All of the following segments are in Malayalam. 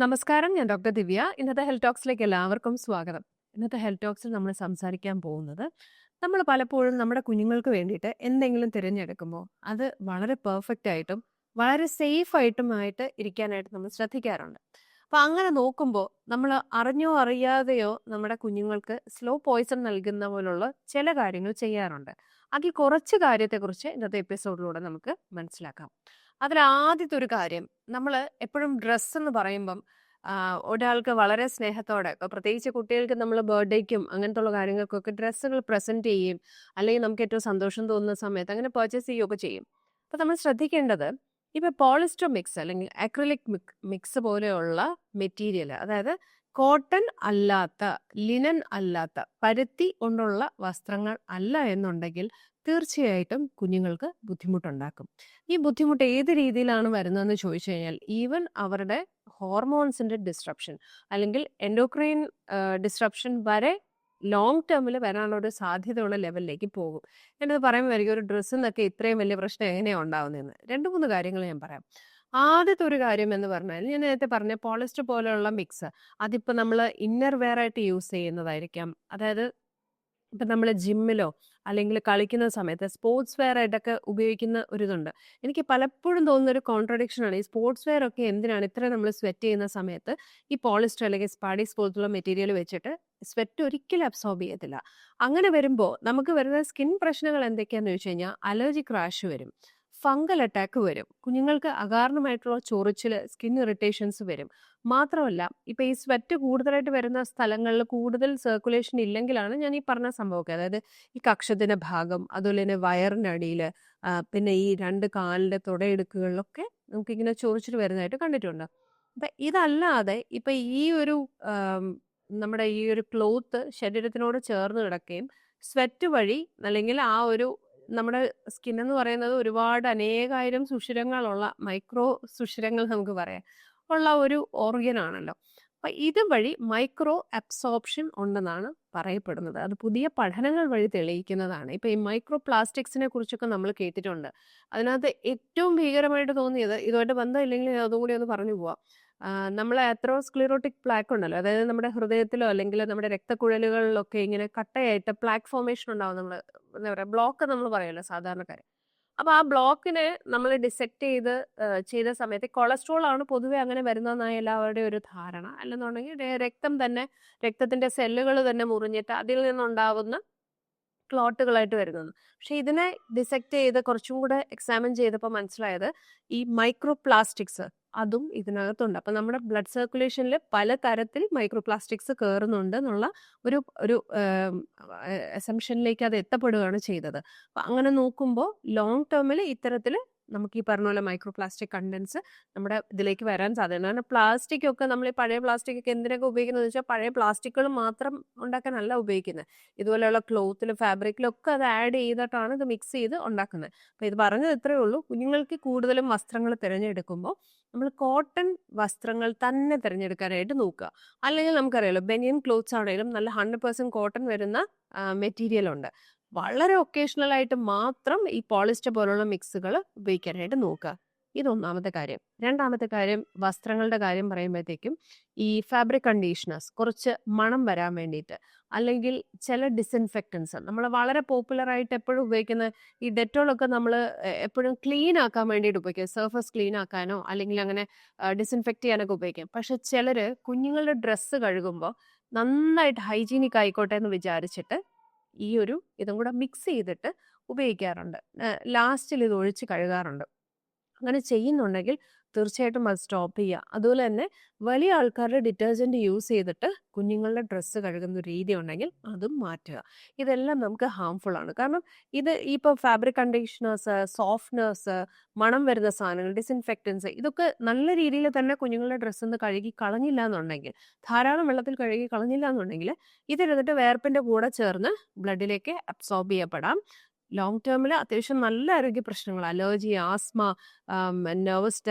നമസ്കാരം ഞാൻ ഡോക്ടർ ദിവ്യ. ഇന്നത്തെ ഹെൽത്ത് ടോക്സിലേക്ക് എല്ലാവർക്കും സ്വാഗതം. ഇന്നത്തെ ഹെൽത്ത് ടോക്സിൽ നമ്മൾ സംസാരിക്കാൻ പോകുന്നത് നമ്മൾ പലപ്പോഴും നമ്മുടെ കുഞ്ഞുങ്ങൾക്ക് വേണ്ടിയിട്ട് എന്തെങ്കിലും തിരഞ്ഞെടുക്കുമ്പോൾ അത് വളരെ പെർഫെക്റ്റ് ആയിട്ടും വളരെ സേഫ് ആയിട്ടുമായിട്ട് ഇരിക്കാനായിട്ട് നമ്മൾ ശ്രദ്ധിക്കാറുണ്ട്. അപ്പോൾ അങ്ങനെ നോക്കുമ്പോൾ നമ്മൾ അറിഞ്ഞോ അറിയാതെയോ നമ്മുടെ കുഞ്ഞുങ്ങൾക്ക് സ്ലോ പോയിസൺ നൽകുന്ന പോലുള്ള ചില കാര്യങ്ങൾ ചെയ്യാറുണ്ട്. അതിൽ കുറച്ച് കാര്യത്തെക്കുറിച്ച് ഇന്നത്തെ എപ്പിസോഡിലൂടെ നമുക്ക് മനസ്സിലാക്കാം. അതിൽ ആദ്യത്തെ ഒരു കാര്യം നമ്മൾ എപ്പോഴും ഡ്രസ്സ് എന്ന് പറയുമ്പം ഒരാൾക്ക് വളരെ സ്നേഹത്തോടെ ഇപ്പൊ പ്രത്യേകിച്ച് കുട്ടികൾക്ക് നമ്മൾ ബർത്ത്ഡേക്കും അങ്ങനത്തെ ഉള്ള കാര്യങ്ങൾക്കൊക്കെ ഡ്രസ്സുകൾ പ്രസന്റ് ചെയ്യും അല്ലെങ്കിൽ നമുക്ക് ഏറ്റവും സന്തോഷം തോന്നുന്ന സമയത്ത് അങ്ങനെ പർച്ചേസ് ചെയ്യുകയൊക്കെ ചെയ്യും. അപ്പൊ നമ്മൾ ശ്രദ്ധിക്കേണ്ടത് ഇപ്പൊ പോളിസ്റ്റർ മിക്സ് അല്ലെങ്കിൽ അക്രിലിക് മിക്സ് പോലെയുള്ള മെറ്റീരിയൽ അതായത് കോട്ടൺ അല്ലാത്ത ലിനൻ അല്ലാത്ത പരുത്തി കൊണ്ടുള്ള വസ്ത്രങ്ങൾ അല്ല എന്നുണ്ടെങ്കിൽ തീർച്ചയായിട്ടും കുഞ്ഞുങ്ങൾക്ക് ബുദ്ധിമുട്ടുണ്ടാക്കും. ഈ ബുദ്ധിമുട്ട് ഏത് രീതിയിലാണ് വരുന്നതെന്ന് ചോദിച്ചു കഴിഞ്ഞാൽ ഈവൻ അവരുടെ ഹോർമോൺസിന്റെ ഡിസ്ട്രപ്ഷൻ അല്ലെങ്കിൽ എൻഡോക്രൈൻ ഡിസ്ട്രപ്ഷൻ വരെ ലോങ് ടേമിൽ വരാനുള്ള ഒരു സാധ്യതയുള്ള ലെവലിലേക്ക് പോകും. ഞാനത് പറയുമ്പോൾ എനിക്ക് ഒരു ഡ്രസ്സിൽ നിന്നൊക്കെ ഇത്രയും വലിയ പ്രശ്നം എങ്ങനെയാണ് ഉണ്ടാവുന്നതെന്ന് രണ്ട് മൂന്ന് കാര്യങ്ങൾ ഞാൻ പറയാം. ആദ്യത്തെ ഒരു കാര്യം എന്ന് പറഞ്ഞാൽ ഞാൻ നേരത്തെ പറഞ്ഞ പോളിസ്റ്റർ പോലെയുള്ള മിക്സ്. അതിപ്പോൾ നമ്മൾ ഇന്നർ വെയർ ആയിട്ട് യൂസ് ചെയ്യുന്നതായിരിക്കാം. അതായത് ഇപ്പം നമ്മൾ ജിമ്മിലോ അല്ലെങ്കിൽ കളിക്കുന്ന സമയത്ത് സ്പോർട്സ് വെയർ ആയിട്ടൊക്കെ ഉപയോഗിക്കുന്ന ഒരു ഇതുണ്ട്. എനിക്ക് പലപ്പോഴും തോന്നുന്ന ഒരു കോൺട്രഡിക്ഷൻ ആണ് ഈ സ്പോർട്സ് വെയർ ഒക്കെ എന്തിനാണ് ഇത്ര നമ്മൾ സ്വെറ്റ് ചെയ്യുന്ന സമയത്ത് ഈ പോളിസ്റ്റർ അല്ലെങ്കിൽ സ്പാഡീസ് പോലത്തുള്ള മെറ്റീരിയൽ വെച്ചിട്ട് സ്വെറ്റ് ഒരിക്കലും അബ്സോർബ് ചെയ്യത്തില്ല. അങ്ങനെ വരുമ്പോൾ നമുക്ക് വരുന്ന സ്കിൻ പ്രശ്നങ്ങൾ എന്തൊക്കെയാണെന്ന് ചോദിച്ചു കഴിഞ്ഞാൽ അലർജി ക്രാഷ് വരും. ഫംഗൽ അറ്റാക്ക് വരും. കുഞ്ഞുങ്ങൾക്ക് അകാരണമായിട്ടുള്ള ചൊറിച്ചിൽ സ്കിൻ ഇറിറ്റേഷൻസ് വരും. മാത്രമല്ല ഇപ്പം ഈ സ്വെറ്റ് കൂടുതലായിട്ട് വരുന്ന സ്ഥലങ്ങളിൽ കൂടുതൽ സർക്കുലേഷൻ ഇല്ലെങ്കിലാണ് ഞാൻ ഈ പറഞ്ഞ സംഭവമൊക്കെ. അതായത് ഈ കക്ഷത്തിന്റെ ഭാഗം അതുപോലെ തന്നെ വയറിനടിയിൽ പിന്നെ ഈ രണ്ട് കാലിന്റെ തുടയെടുക്കുകളിലൊക്കെ നമുക്കിങ്ങനെ ചൊറിച്ചിൽ വരുന്നതായിട്ട് കണ്ടിട്ടുണ്ട്. അപ്പം ഇതല്ലാതെ ഇപ്പം ഈ ഒരു നമ്മുടെ ഈ ഒരു ക്ലോത്ത് ശരീരത്തിനോട് ചേർന്ന് കിടക്കുകയും സ്വെറ്റ് വഴി അല്ലെങ്കിൽ ആ ഒരു നമ്മുടെ സ്കിൻ എന്ന് പറയുന്നത് ഒരുപാട് അനേകായിരം സുഷിരങ്ങളുള്ള മൈക്രോ സുഷിരങ്ങൾ നമുക്ക് പറയാം. ഉള്ള ഒരു ഓർഗൻ ആണല്ലോ. അപ്പൊ ഇത് വഴി മൈക്രോ അബ്സോർപ്ഷൻ ഉണ്ടെന്നാണ് പറയപ്പെടുന്നത്. അത് പുതിയ പഠനങ്ങൾ വഴി തെളിയിക്കുന്നതാണ്. ഇപ്പൊ ഈ മൈക്രോ പ്ലാസ്റ്റിക്സിനെ കുറിച്ചൊക്കെ നമ്മൾ കേട്ടിട്ടുണ്ട്. അതിനകത്ത് ഏറ്റവും ഭീകരമായിട്ട് തോന്നിയത് ഇതുമായിട്ട് ബന്ധമില്ലെങ്കിൽ അതും കൂടി ഒന്ന് പറഞ്ഞു പോവാം. നമ്മൾ ആത്രോസ്ക്ലിറോട്ടിക് പ്ലാക്ക് ഉണ്ടല്ലോ. അതായത് നമ്മുടെ ഹൃദയത്തിലോ അല്ലെങ്കിൽ നമ്മുടെ രക്തക്കുഴലുകളിലൊക്കെ ഇങ്ങനെ കട്ടയായിട്ട് പ്ലാക്ക് ഫോർമേഷൻ ഉണ്ടാവും നമ്മൾ എന്താ പറയുക ബ്ലോക്ക് നമ്മൾ പറയുമല്ലോ സാധാരണക്കാരെ. അപ്പൊ ആ ബ്ലോക്കിനെ നമ്മൾ ഡിസെക്ട് ചെയ്ത് ചെയ്ത സമയത്ത് കൊളസ്ട്രോൾ ആണ് പൊതുവെ അങ്ങനെ വരുന്നതെന്നാണ് എല്ലാവരുടെയും ഒരു ധാരണ. അല്ലെന്നുണ്ടെങ്കിൽ രക്തം തന്നെ രക്തത്തിന്റെ സെല്ലുകൾ തന്നെ മുറിഞ്ഞിട്ട് അതിൽ നിന്നുണ്ടാവുന്ന ക്ലോട്ടുകളായിട്ട് വരുന്നത് പക്ഷെ ഇതിനെ ഡിസെക്ട് ചെയ്ത് കുറച്ചും കൂടെ എക്സാമിൻ ചെയ്തപ്പോൾ മനസ്സിലായത് ഈ മൈക്രോ പ്ലാസ്റ്റിക്സ് അതും ഇതിനകത്തുണ്ട് അപ്പം നമ്മുടെ ബ്ലഡ് സർക്കുലേഷനിൽ പല തരത്തിൽ മൈക്രോ പ്ലാസ്റ്റിക്സ് കയറുന്നുണ്ട് എന്നുള്ള ഒരു ഒരു എസംഷനിലേക്ക് അത് എത്തപ്പെടുകയാണ് ചെയ്തത് അപ്പം അങ്ങനെ നോക്കുമ്പോൾ ലോങ് ടേമിൽ ഇത്തരത്തിൽ നമുക്ക് ഈ പറഞ്ഞ പോലെ മൈക്രോ പ്ലാസ്റ്റിക് കണ്ടൻസ് നമ്മുടെ ഇതിലേക്ക് വരാൻ സാധ്യത കാരണം പ്ലാസ്റ്റിക് ഒക്കെ നമ്മൾ ഈ പഴയ പ്ലാസ്റ്റിക് ഒക്കെ എന്തിനൊക്കെ ഉപയോഗിക്കുന്നത് വെച്ചാൽ പഴയ പ്ലാസ്റ്റിക്കുകൾ മാത്രം ഉണ്ടാക്കാനല്ല ഉപയോഗിക്കുന്നത്. ഇതുപോലെയുള്ള ക്ലോത്തിലും ഫാബ്രിക്കിലും ഒക്കെ അത് ആഡ് ചെയ്തിട്ടാണ് ഇത് മിക്സ് ചെയ്ത് ഉണ്ടാക്കുന്നത്. അപ്പൊ ഇത് പറഞ്ഞത് ഇത്രയേ ഉള്ളൂ. കുഞ്ഞുങ്ങൾക്ക് കൂടുതലും വസ്ത്രങ്ങൾ തിരഞ്ഞെടുക്കുമ്പോൾ നമ്മൾ കോട്ടൺ വസ്ത്രങ്ങൾ തന്നെ തിരഞ്ഞെടുക്കാനായിട്ട് നോക്കുക. അല്ലെങ്കിൽ നമുക്കറിയാലോ ബനിയൻ ക്ലോത്ത്സ് ആണെങ്കിലും നല്ല ഹൺഡ്രഡ് പെർസെന്റ് കോട്ടൺ വരുന്ന മെറ്റീരിയൽ ഉണ്ട്. വളരെ ഒക്കേഷണൽ ആയിട്ട് മാത്രം ഈ പോളിസ്റ്റർ പോലുള്ള മിക്സുകൾ ഉപയോഗിക്കാനായിട്ട് നോക്കുക. ഇതൊന്നാമത്തെ കാര്യം. രണ്ടാമത്തെ കാര്യം വസ്ത്രങ്ങളുടെ കാര്യം പറയുമ്പോഴത്തേക്കും ഈ ഫാബ്രിക് കണ്ടീഷണേഴ്സ് കുറച്ച് മണം വരാൻ വേണ്ടിയിട്ട് അല്ലെങ്കിൽ ചില ഡിസിൻഫെക്റ്റൻസ് നമ്മൾ വളരെ പോപ്പുലർ ആയിട്ട് എപ്പോഴും ഉപയോഗിക്കുന്ന ഈ ഡെറ്റോളൊക്കെ നമ്മൾ എപ്പോഴും ക്ലീൻ ആക്കാൻ വേണ്ടിയിട്ട് ഉപയോഗിക്കും. സർഫസ് ക്ലീൻ ആക്കാനോ അല്ലെങ്കിൽ അങ്ങനെ ഡിസിൻഫെക്റ്റ് ചെയ്യാനൊക്കെ ഉപയോഗിക്കും. പക്ഷെ ചിലർ കുഞ്ഞുങ്ങളുടെ ഡ്രസ്സ് കഴുകുമ്പോൾ നന്നായിട്ട് ഹൈജീനിക് ആയിക്കോട്ടെ എന്ന് വിചാരിച്ചിട്ട് ഈ ഒരു ഇതും കൂടെ മിക്സ് ചെയ്തിട്ട് ഉപയോഗിക്കാറുണ്ട്. ലാസ്റ്റിൽ ഇത് ഒഴിച്ച് കഴുകാറുണ്ട്. അങ്ങനെ ചെയ്യുന്നുണ്ടെങ്കിൽ തീർച്ചയായിട്ടും അത് സ്റ്റോപ്പ് ചെയ്യുക അതുപോലെ തന്നെ വലിയ ആൾക്കാരുടെ ഡിറ്റർജന്റ് യൂസ് ചെയ്തിട്ട് കുഞ്ഞുങ്ങളുടെ ഡ്രസ്സ് കഴുകുന്ന രീതി ഉണ്ടെങ്കിൽ അതും മാറ്റുക. ഇതെല്ലാം നമുക്ക് ഹാംഫുൾ ആണ്. കാരണം ഇത് ഇപ്പോൾ ഫാബ്രിക് കണ്ടീഷണേഴ്സ് സോഫ്റ്റ്നേഴ്സ് മണം വരുന്ന സാധനങ്ങൾ ഡിസ്ഇൻഫെക്റ്റൻസ് ഇതൊക്കെ നല്ല രീതിയിൽ തന്നെ കുഞ്ഞുങ്ങളുടെ ഡ്രസ്സ് ഒന്ന് കഴുകി കളഞ്ഞില്ല എന്നുണ്ടെങ്കിൽ ധാരാളം വെള്ളത്തിൽ കഴുകി കളഞ്ഞില്ല എന്നുണ്ടെങ്കിൽ ഇതെടുത്തിട്ട് വേർപ്പിന്റെ കൂടെ ചേർന്ന് ബ്ലഡിലേക്ക് അബ്സോർബ് ചെയ്യപ്പെടാം. ലോങ് ടേമിൽ അത്യാവശ്യം നല്ല ആരോഗ്യ പ്രശ്നങ്ങൾ അലർജി ആസ്മ നെർവസ്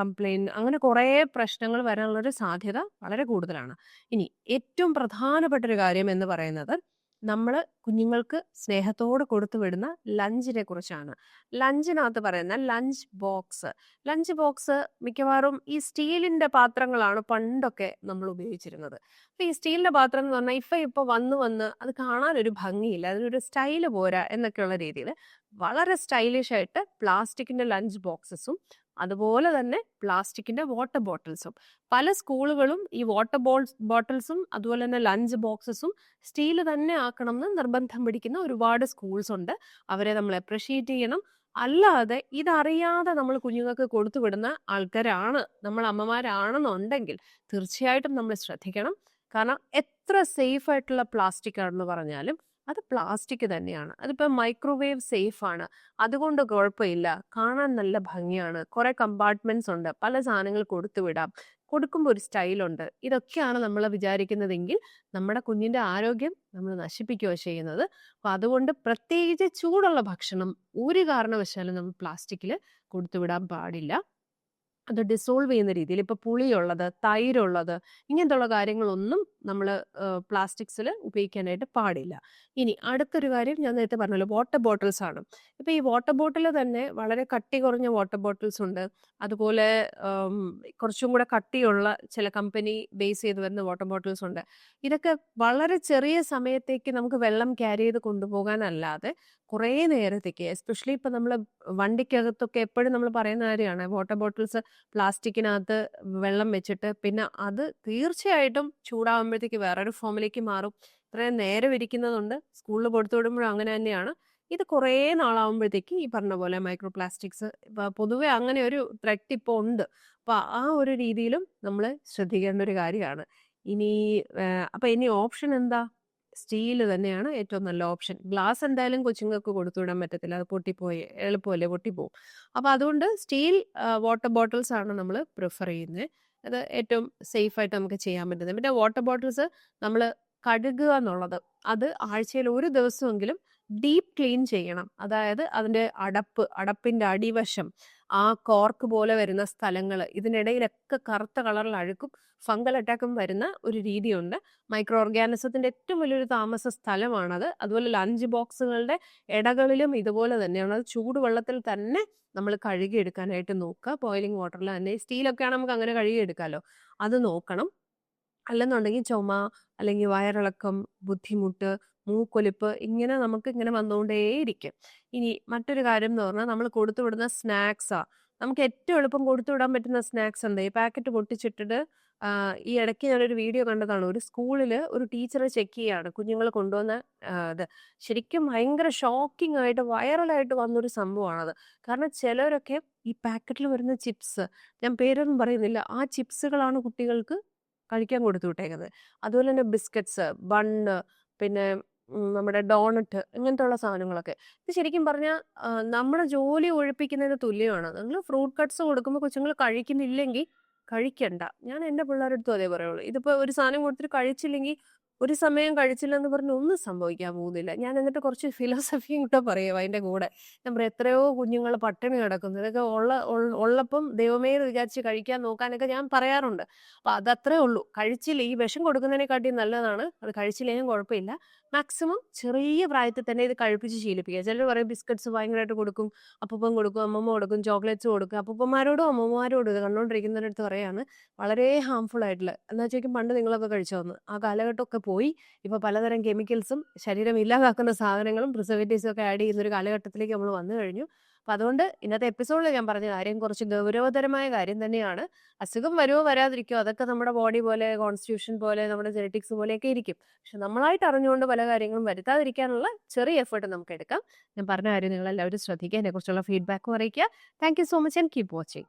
കംപ്ലൈന്റ് അങ്ങനെ കുറേ പ്രശ്നങ്ങൾ വരാനുള്ളൊരു സാധ്യത വളരെ കൂടുതലാണ്. ഇനി ഏറ്റവും പ്രധാനപ്പെട്ട ഒരു കാര്യം എന്ന് പറയുന്നത് നമ്മൾ കുഞ്ഞുങ്ങൾക്ക് സ്നേഹത്തോട് കൊടുത്തു വിടുന്ന ലഞ്ചിനെ കുറിച്ചാണ്. ലഞ്ചിനകത്ത് പറയുന്ന ലഞ്ച് ബോക്സ്. ലഞ്ച് ബോക്സ് മിക്കവാറും ഈ സ്റ്റീലിന്റെ പാത്രങ്ങളാണ് പണ്ടൊക്കെ നമ്മൾ ഉപയോഗിച്ചിരുന്നത്. അപ്പൊ ഈ സ്റ്റീലിന്റെ പാത്രം എന്ന് പറഞ്ഞാൽ ഇപ്പൊ ഇപ്പൊ വന്ന് വന്ന് അത് കാണാൻ ഒരു ഭംഗിയില്ല. അതിനൊരു സ്റ്റൈൽ പോരാ എന്നൊക്കെയുള്ള രീതിയിൽ വളരെ സ്റ്റൈലിഷ് ആയിട്ട് പ്ലാസ്റ്റിക്കിന്റെ ലഞ്ച് ബോക്സസും അതുപോലെ തന്നെ പ്ലാസ്റ്റിക്കിന്റെ വാട്ടർ ബോട്ടിൽസും പല സ്കൂളുകളും ഈ വാട്ടർ ബോൾ ബോട്ടിൽസും അതുപോലെ തന്നെ ലഞ്ച് ബോക്സസും സ്റ്റീൽ തന്നെ ആക്കണം എന്ന് നിർബന്ധം പിടിക്കുന്ന ഒരുപാട് സ്കൂൾസ് ഉണ്ട്. അവരെ നമ്മൾ അപ്രിഷിയേറ്റ് ചെയ്യണം. അല്ലാതെ ഇതറിയാതെ നമ്മൾ കുഞ്ഞുങ്ങൾക്ക് കൊടുത്തു വിടുന്ന ആൾക്കാരാണ് നമ്മൾ അമ്മമാരാണെന്നുണ്ടെങ്കിൽ തീർച്ചയായിട്ടും നമ്മൾ ശ്രദ്ധിക്കണം. കാരണം എത്ര സേഫ് ആയിട്ടുള്ള പ്ലാസ്റ്റിക് ആണെന്ന് പറഞ്ഞാലും അത് പ്ലാസ്റ്റിക് തന്നെയാണ്. അതിപ്പോൾ മൈക്രോവേവ് സേഫ് ആണ് അതുകൊണ്ട് കുഴപ്പമില്ല. കാണാൻ നല്ല ഭംഗിയാണ്. കുറേ കമ്പാർട്ട്മെന്റ്സ് ഉണ്ട്. പല സാധനങ്ങൾ കൊടുത്തു വിടാം. കൊടുക്കുമ്പോൾ ഒരു സ്റ്റൈലുണ്ട് ഇതൊക്കെയാണ് നമ്മൾ വിചാരിക്കുന്നതെങ്കിൽ നമ്മുടെ കുഞ്ഞിന്റെ ആരോഗ്യം നമ്മൾ നശിപ്പിക്കുകയോ ചെയ്യുന്നത്. അപ്പോൾ അതുകൊണ്ട് പ്രത്യേകിച്ച് ചൂടുള്ള ഭക്ഷണം ഒരു കാരണവശാലും നമ്മൾ പ്ലാസ്റ്റിക്കിൽ കൊടുത്തുവിടാൻ പാടില്ല. അത് ഡിസോൾവ് ചെയ്യുന്ന രീതിയിൽ ഇപ്പോൾ പുളിയുള്ളത് തൈരുള്ളത് ഇങ്ങനത്തുള്ള കാര്യങ്ങളൊന്നും നമ്മൾ പ്ലാസ്റ്റിക്സിൽ ഉപയോഗിക്കാനായിട്ട് പാടില്ല. ഇനി അടുത്തൊരു കാര്യം ഞാൻ നേരത്തെ പറഞ്ഞല്ലോ വാട്ടർ ബോട്ടിൽസ് ആണ്. ഇപ്പോൾ ഈ വാട്ടർ ബോട്ടിൽ തന്നെ വളരെ കട്ടി കുറഞ്ഞ വാട്ടർ ബോട്ടിൽസ് ഉണ്ട്. അതുപോലെ കുറച്ചും കൂടെ കട്ടിയുള്ള ചില കമ്പനി ബേസ് ചെയ്ത് വരുന്ന വാട്ടർ ബോട്ടിൽസ് ഉണ്ട്. ഇതൊക്കെ വളരെ ചെറിയ സമയത്തേക്ക് നമുക്ക് വെള്ളം ക്യാരി ചെയ്ത് കൊണ്ടുപോകാനല്ലാതെ കുറേ നേരത്തേക്ക് എസ്പെഷ്യലി ഇപ്പം നമ്മൾ വണ്ടിക്കകത്തൊക്കെ എപ്പോഴും നമ്മൾ പറയുന്ന കാര്യമാണ് വാട്ടർ ബോട്ടിൽസ് പ്ലാസ്റ്റിക്കിനകത്ത് വെള്ളം വെച്ചിട്ട് പിന്നെ അത് തീർച്ചയായിട്ടും ചൂടാകുമ്പോഴത്തേക്ക് വേറൊരു ഫോമിലേക്ക് മാറും. ഇത്രയും നേരെ ഇരിക്കുന്നതുണ്ട്. സ്കൂളിൽ കൊടുത്തു വിടുമ്പോഴും അങ്ങനെ തന്നെയാണ്. ഇത് കുറേ നാളാകുമ്പോഴത്തേക്ക് ഈ പറഞ്ഞ പോലെ മൈക്രോ പ്ലാസ്റ്റിക്സ് പൊതുവെ അങ്ങനെ ഒരു ത്രെറ്റ് ഇപ്പോൾ ഉണ്ട്. അപ്പോൾ ആ ഒരു രീതിയിലും നമ്മൾ ശ്രദ്ധിക്കേണ്ട ഒരു കാര്യമാണ്. ഇനി അപ്പം ഇനി ഓപ്ഷൻ എന്താ? സ്റ്റീൽ തന്നെയാണ് ഏറ്റവും നല്ല ഓപ്ഷൻ. ഗ്ലാസ് എന്തായാലും കൊച്ചുങ്ങൾക്ക് കൊടുത്തുവിടാൻ പറ്റത്തില്ല. അത് പൊട്ടിപ്പോയി എളുപ്പമല്ലേ പൊട്ടിപ്പോവും. അപ്പോൾ അതുകൊണ്ട് സ്റ്റീൽ വാട്ടർ ബോട്ടിൽസ് ആണ് നമ്മൾ പ്രിഫർ ചെയ്യുന്നത്. അത് ഏറ്റവും സേഫ് ആയിട്ട് നമുക്ക് ചെയ്യാൻ പറ്റുന്നത്. പിന്നെ വാട്ടർ ബോട്ടിൽസ് നമ്മൾ കഴുകുക എന്നുള്ളത്. അത് ആഴ്ചയിൽ ഒരു ദിവസമെങ്കിലും ഡീപ്പ് ക്ലീൻ ചെയ്യണം. അതായത് അതിന്റെ അടപ്പ് അടപ്പിന്റെ അടിവശം ആ കോർക്ക് പോലെ വരുന്ന സ്ഥലങ്ങൾ ഇതിനിടയിലൊക്കെ കറുത്ത കളറിൽ അഴുക്കും ഫംഗൽ അറ്റാക്കും വരുന്ന ഒരു രീതിയുണ്ട്. മൈക്രോ ഓർഗാനിസത്തിന്റെ ഏറ്റവും വലിയൊരു താമസ സ്ഥലമാണത്. അതുപോലെ ലഞ്ച് ബോക്സുകളുടെ ഇടകളിലും ഇതുപോലെ തന്നെയാണ്. അത് ചൂടുവെള്ളത്തിൽ തന്നെ നമ്മൾ കഴുകിയെടുക്കാനായിട്ട് നോക്കുക. ബോയിലിംഗ് വാട്ടറിൽ തന്നെ. സ്റ്റീലൊക്കെ ആണെങ്കിൽ നമുക്ക് അങ്ങനെ കഴുകിയെടുക്കാമല്ലോ അത് നോക്കണം. അല്ലെന്നുണ്ടെങ്കിൽ ചുമ അല്ലെങ്കിൽ വയറിളക്കം ബുദ്ധിമുട്ട് മൂക്കൊലിപ്പ് ഇങ്ങനെ നമുക്ക് ഇങ്ങനെ വന്നുകൊണ്ടേയിരിക്കും. ഇനി മറ്റൊരു കാര്യം എന്ന് പറഞ്ഞാൽ നമ്മൾ കൊടുത്തുവിടുന്ന സ്നാക്സാ. നമുക്ക് ഏറ്റവും എളുപ്പം കൊടുത്തുവിടാൻ പറ്റുന്ന സ്നാക്സ് ഉണ്ട് ഈ പാക്കറ്റ് പൊട്ടിച്ചിട്ടിട്ട് ഈ ഇടയ്ക്ക് ഞാനൊരു വീഡിയോ കണ്ടതാണ്. ഒരു സ്കൂളിൽ ഒരു ടീച്ചർ ചെക്ക് ചെയ്യാണ് കുഞ്ഞുങ്ങൾ കൊണ്ടുവന്ന ഇത്. ശരിക്കും ഭയങ്കര ഷോക്കിംഗ് ആയിട്ട് വൈറലായിട്ട് വന്നൊരു സംഭവമാണത്. കാരണം ചിലരൊക്കെ ഈ പാക്കറ്റിൽ വരുന്ന ചിപ്സ് ഞാൻ പേരൊന്നും പറയുന്നില്ല ആ ചിപ്സുകളാണ് കുട്ടികൾക്ക് കഴിക്കാൻ കൊടുത്തു വിട്ടേക്കുന്നത് അതുപോലെ തന്നെ ബിസ്ക്കറ്റ്സ് ബണ്ണ് പിന്നെ നമ്മുടെ ഡോണറ്റ് ഇങ്ങനത്തെ ഉള്ള സാധനങ്ങളൊക്കെ. ഇത് ശരിക്കും പറഞ്ഞാൽ നമ്മുടെ ജോലി ഒഴിപ്പിക്കുന്നതിന് തുല്യമാണ്. നിങ്ങൾ ഫ്രൂട്ട് കട്ട്സ് കൊടുക്കുമ്പോൾ കൊച്ചുങ്ങൾ കഴിക്കുന്നില്ലെങ്കിൽ കഴിക്കണ്ട. ഞാൻ എന്റെ പിള്ളേരുടെ അടുത്തും അതേ പറയുള്ളൂ. ഇതിപ്പോൾ ഒരു സാധനം കൊടുത്തിട്ട് കഴിച്ചില്ലെങ്കിൽ ഒരു സമയം കഴിച്ചില്ലെന്ന് പറഞ്ഞ് ഒന്നും സംഭവിക്കാൻ പോകുന്നില്ല. ഞാൻ എന്നിട്ട് കുറച്ച് ഫിലോസഫിയും കൂടെ പറയും അതിന്റെ കൂടെ. ഞാൻ എത്രയോ കുഞ്ഞുങ്ങൾ പട്ടിണി കിടക്കുന്നു. ഇതൊക്കെ ഉള്ള ഉള്ളപ്പം ദൈവമേ വിചാരിച്ച് കഴിക്കാൻ നോക്കാനൊക്കെ ഞാൻ പറയാറുണ്ട്. അപ്പൊ അതത്രേ ഉള്ളൂ. കഴിച്ചില്ല ഈ വിഷം കൊടുക്കുന്നതിനെക്കാട്ടി നല്ലതാണ്. അത് കഴിച്ചില്ലെങ്കിലും കുഴപ്പമില്ല. മാക്സിമം ചെറിയ പ്രായത്തിൽ തന്നെ ഇത് കഴിപ്പിച്ച് ശീലിപ്പിക്കുക. ചിലർ പറയും ബിസ്ക്കറ്റ്സ് ഭയങ്കരമായിട്ട് കൊടുക്കും അപ്പൂപ്പൻ കൊടുക്കും അമ്മമ്മ കൊടുക്കും ചോക്ലേറ്റ്സ് കൊടുക്കും. അപ്പൂപ്പന്മാരോടും അമ്മമാരോടും ഇത് കണ്ടുകൊണ്ടിരിക്കുന്നവരടുത്ത് പറയാണ് വളരെ ഹാംഫുൾ ആയിട്ടുള്ള എന്നാ വെച്ചാൽ പണ്ട് നിങ്ങളൊക്കെ കഴിച്ചു വന്ന് ആ കാലഘട്ടമൊക്കെ പോയി. ഇപ്പൊ പലതരം കെമിക്കൽസും ശരീരം ഇല്ലാതാക്കുന്ന സാധനങ്ങളും പ്രിസർവേറ്റീവ്സും ഒക്കെ ആഡ് ചെയ്യുന്ന ഒരു കാലഘട്ടത്തിലേക്ക് നമ്മൾ വന്നു കഴിഞ്ഞു. അപ്പൊ അതുകൊണ്ട് ഇന്നത്തെ എപ്പിസോഡിൽ ഞാൻ പറഞ്ഞ കാര്യം കുറച്ച് ഗൗരവതരമായ കാര്യം തന്നെയാണ്. അസുഖം വരുമോ വരാതിരിക്കോ അതൊക്കെ നമ്മുടെ ബോഡി പോലെ കോൺസ്റ്റിറ്റ്യൂഷൻ പോലെ നമ്മുടെ ജെനറ്റിക്സ് പോലെയൊക്കെ ഇരിക്കും. പക്ഷെ നമ്മളായിട്ട് അറിഞ്ഞുകൊണ്ട് പല കാര്യങ്ങളും വരുത്താതിരിക്കാനുള്ള ചെറിയ എഫേർട്ട് നമുക്ക് എടുക്കാം. ഞാൻ പറഞ്ഞ കാര്യം നിങ്ങൾ എല്ലാവരും ശ്രദ്ധിക്കുക. അതിനെക്കുറിച്ചുള്ള ഫീഡ്ബാക്കും അറിയിക്കുക. Thank so much and keep watching.